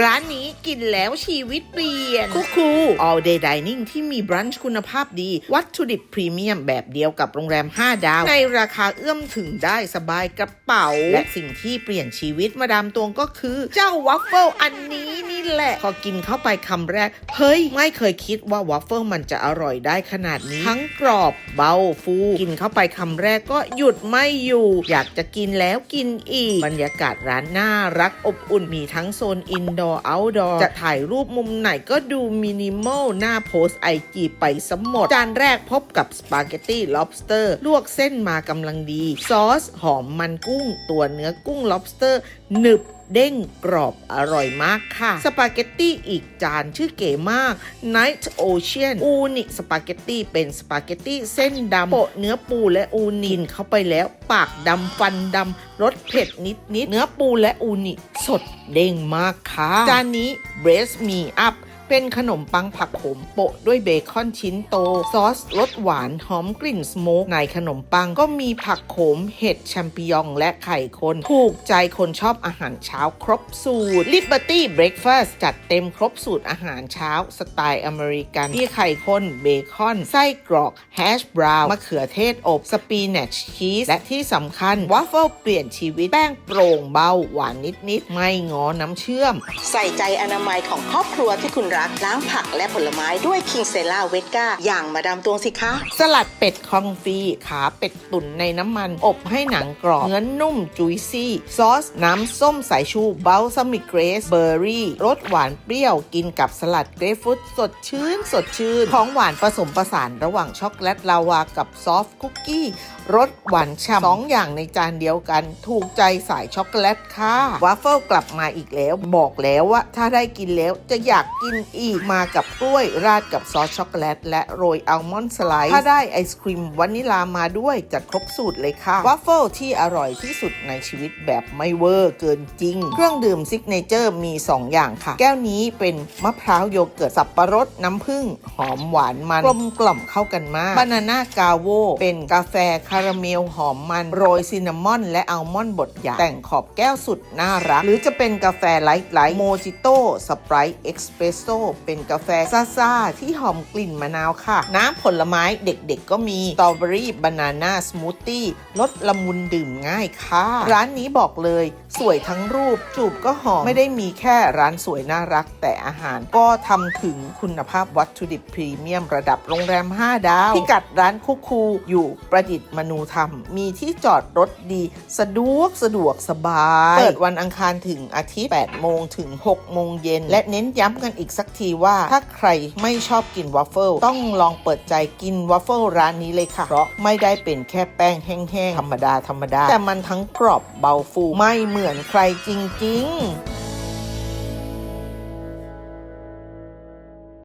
ร้านนี้กินแล้วชีวิตเปลี่ยน คุกคู all day dining ที่มีบรันช์คุณภาพดี วัตถุดิบพรีเมียมแบบเดียวกับโรงแรม 5 ดาว ในราคาเอื้อมถึงได้สบายกระเป๋า และสิ่งที่เปลี่ยนชีวิตมาดามตวงก็คือ เจ้าวัฟเฟิลอันนี้นี่ แหละ พอกินเข้าไปคำแรก เฮ้ย ไม่เคยคิดว่าวัฟเฟิลมันจะอร่อยได้ขนาดนี้ ทั้งกรอบเบาฟู กินเข้าไปคำแรกก็หยุดไม่อยู่ อยากจะกินแล้วกินอีก บรรยากาศร้านน่ารักอบอุ่นมีทั้งโซนอินดอร์เอาท์ดอร์จะถ่ายรูปมุมไหนก็ดูมินิมอลหน้าโพสไอจีไปสมหมด จานแรกพบกับสปาเกตตี้ lobster ลวกเส้นมากำลังดี ซอส หอมมันกุ้ง ตัวเนื้อกุ้ง lobster หนึบ เด้งกรอบอร่อยมากค่ะ สปาเกตตี้อีกจานชื่อเก๋มาก Night Ocean อูนิสปาเกตตี้เป็นสปาเกตตี้เส้นดำโปะเนื้อปูและอูนินเข้าไปแล้วปากดำฟันดำรสเผ็ดนิดนิดๆเนื้อปูและอูนิสดเด้งมากค่ะ จานนี้ Breast Me Up เป็นขนมปังผักโขมโปะด้วยเบคอนชิ้นโต ซอสรสหวานหอมกลิ่นสโมกในขนมปังก็มีผักโขม เห็ดแชมปิญองและไข่คน ถูกใจคนชอบอาหารเช้าครบสูตร Liberty Breakfast จัดเต็มครบสูตรอาหารเช้า สไตล์อเมริกันมีไข่คนเบคอน ไส้กรอกแฮชบราวน์มะเขือเทศอบ สปีนัชชีส และที่สำคัญวาฟเฟิลเปลี่ยนชีวิตแป้งโปร่งเบาหวานนิดๆไม่งอน้ำเชื่อม ใส่ใจอนามัยของครอบครัวที่คุณรักล้างผักและผลไม้ด้วยคิงเซล่าเวกาอย่างมาดามตวงสิคะ สลัดเป็ดคองฟีขาเป็ดตุ๋นในน้ำมัน อบให้หนังกรอบเนื้อนุ่มจุยซี่ ซอส น้ำส้มสายชูเบลซามิกเกรสเบอร์รี่รสหวานเปรี้ยวกินกับสลัดเกรฟฟรุตสดชื่น สดชื่น ของหวานผสมผสานระหว่างช็อกโกแลตลาวากับซอฟต์คุกกี้รสหวานฉ่ำสองอย่างในจานเดียวกัน ถูกใจสายช็อกโกแลตค่ะวาฟเฟิลกลับมาอีกแล้ว บอกแล้วว่า ถ้าได้กินแล้วจะอยากกินอีกมากับกล้วยราดกับซอสช็อกโกแลตและโรยอัลมอนด์สไลด์ถ้าได้ไอศครีมวานิลามาด้วยจะครบสูตรเลยค่ะวาฟเฟิลที่อร่อยที่สุดในชีวิตแบบไม่เวอร์เกินจริง เครื่องดื่มซิกเนเจอร์มี 2 อย่างค่ะ แก้วนี้เป็นมะพร้าวโยเกิร์ตสับปะรดน้ำผึ้งหอมหวานมันกลมกล่อมเข้ากันมากบานาน่ากาโวเป็นกาแฟคาราเมลหอมมันโรยซินนามอน และอัลมอนด์บดหยาแต่งขอบแก้วสุดน่ารัก หรือจะเป็นกาแฟไลท์ไลท์โมจิโต้สไปร์เอ็กซ์เพรสโซเป็นกาแฟซ่าๆ ที่หอมกลิ่นมะนาวค่ะ น้ำผลไม้เด็กๆก็มีสตรอเบอรี่บานาน่าสมูทตี้รสละมุนดื่มง่ายค่ะ ร้านนี้บอกเลย สวยทั้งรูปจูบก็หอม ไม่ได้มีแค่ร้านสวยน่ารัก แต่อาหารก็ทำถึงคุณภาพวัตถุดิบพรีเมียมระดับโรงแรม 5 ดาว พิกัดร้านคุกคูอยู่ประดิษฐ์มนูธรรม มีที่จอดรถดี สะดวกสะดวกสบาย เปิดวันอังคารถึงอาทิตย์ 8 โมงถึง 6 โมงเย็น และเน้นย้ำกันอีกสักทีว่า ถ้าใครไม่ชอบกินวาฟเฟิลต้องลองเปิดใจกินวาฟเฟิลร้านนี้เลยค่ะ เพราะไม่ได้เป็นแค่แป้งแห้งๆธรรมดาธรรมดาแต่มันทั้งกรอบเบาฟูไม่เหมือนใครจริง ๆ